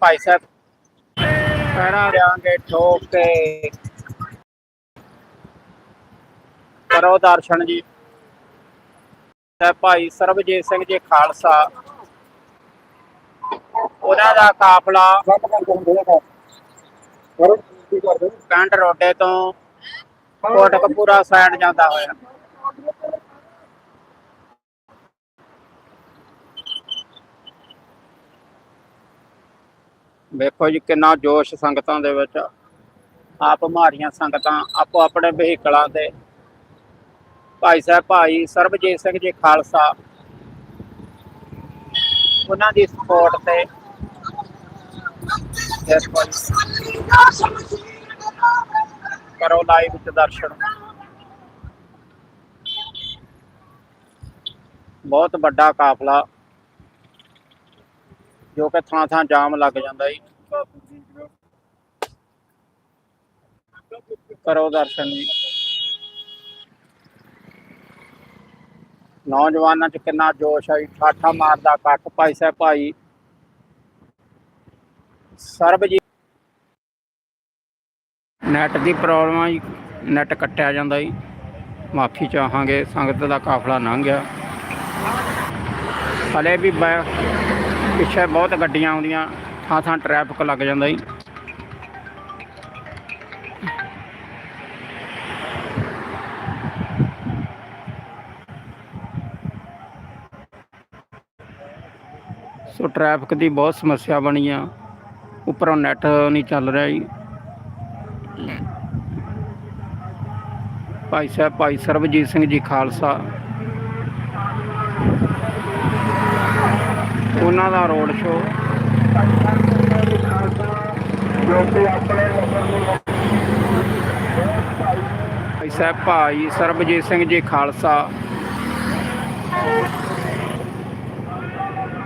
ਭਾਈ ਸਾਹਿਬ। ਪੈਰਾਂ ਦਿਆਂਗੇ ਠੋਕ ਕੇ ਕਰੋ ਦਰਸ਼ਨ ਜੀ। ਤੇ ਭਾਈ ਸਰਬਜੀਤ ਸਿੰਘ ਜੀ ਖਾਲਸਾ। ਉਹਨਾਂ ਦਾ ਕਾਫਲਾ ਪਿੰਡ ਰੋਡੇ ਤੋਂ ਕੋਟਕਪੂਰਾ ਸਾਈਡ ਜਾਂਦਾ ਹੋਇਆ। ਵੇਖੋ ਜੀ ਕਿੰਨਾ ਜੋਸ਼ ਸੰਗਤਾਂ ਦੇ ਵਿੱਚ ਆਪ ਮਾਰੀਆਂ ਸੰਗਤਾਂ, ਆਪੋ ਆਪਣੇ ਵਹੀਕਲਾਂ ਤੇ। ਭਾਈ ਸਾਹਿਬ, ਭਾਈ ਸਰਬਜੀਤ ਸਿੰਘ ਜੀ ਖਾਲਸਾ, ਉਹਨਾਂ ਦੀ ਸਪੋਰਟ ਤੇ। ਕਰੋ ਲਾਈਵ ਚ ਦਰਸ਼ਨ। ਬਹੁਤ ਵੱਡਾ ਕਾਫਲਾ। ਜੋ ਕਿ ਥਾਂ ਥਾਂ ਜਾਮ ਲੱਗ ਜਾਂਦਾ ਜੀ। ਕਰੋ ਦਰਸ਼ਨ ਜੀ। ਨੌਜਵਾਨਾਂ ਚ ਕਿੰਨਾ ਜੋਸ਼ ਹੈ ਠਾਠਾ ਮਾਰਦਾ ਕੱਟ ਭਾਈ ਸਾਹਿਬ ਭਾਈ। ਸਰਬਜੀਤ ਨੈਟ ਦੀ ਪ੍ਰੋਬਲਮ ਆ ਜੀ। ਨੈਟ ਕੱਟਿਆ ਜਾਂਦਾ ਜੀ। ਮਾਫੀ ਚਾਹਾਂਗੇ। ਸੰਗਤ ਦਾ ਕਾਫਲਾ ਲੰਘ ਗਿਆ। ਹਲੇ ਵੀ ਬੈ- ਪਿੱਛੇ ਬਹੁਤ ਗੱਡੀਆਂ ਆਉਂਦੀਆਂ, ਥਾਂ ਥਾਂ ਟ੍ਰੈਫਿਕ ਲੱਗ ਜਾਂਦਾ ਜੀ। ਸੋ ਟ੍ਰੈਫਿਕ ਦੀ ਬਹੁਤ ਸਮੱਸਿਆ ਬਣੀ ਆ। ਉੱਪਰੋਂ ਨੈਟ ਨਹੀਂ ਚੱਲ ਰਿਹਾ ਜੀ। ਭਾਈ ਸਾਹਿਬ, ਭਾਈ ਸਰਬਜੀਤ ਸਿੰਘ ਜੀ, ਖਾਲਸਾ। ਉਹਨਾਂ ਦਾ ਰੋਡ ਸ਼ੋ ਭਾਈ ਸਾਹਿਬ, ਭਾਈ ਸਰਬਜੀਤ ਸਿੰਘ ਜੀ ਖਾਲਸਾ।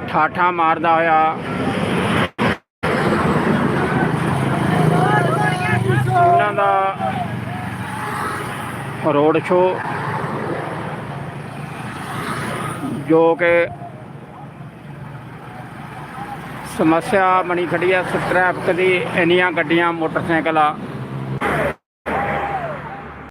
ਠਾਠਾ ਮਾਰਦਾ ਹੋਇਆ। ਉਹਨਾਂ ਦਾ ਰੋਡ ਸ਼ੋ ਜੋ ਕਿ ਸਮੱਸਿਆ ਬਣੀ ਖੜੀ ਹੈ ਟ੍ਰੈਫਿਕ ਦੀ ਇੰਨੀਆਂ ਗੱਡੀਆਂ ਮੋਟਰਸਾਈਕਲਾਂ।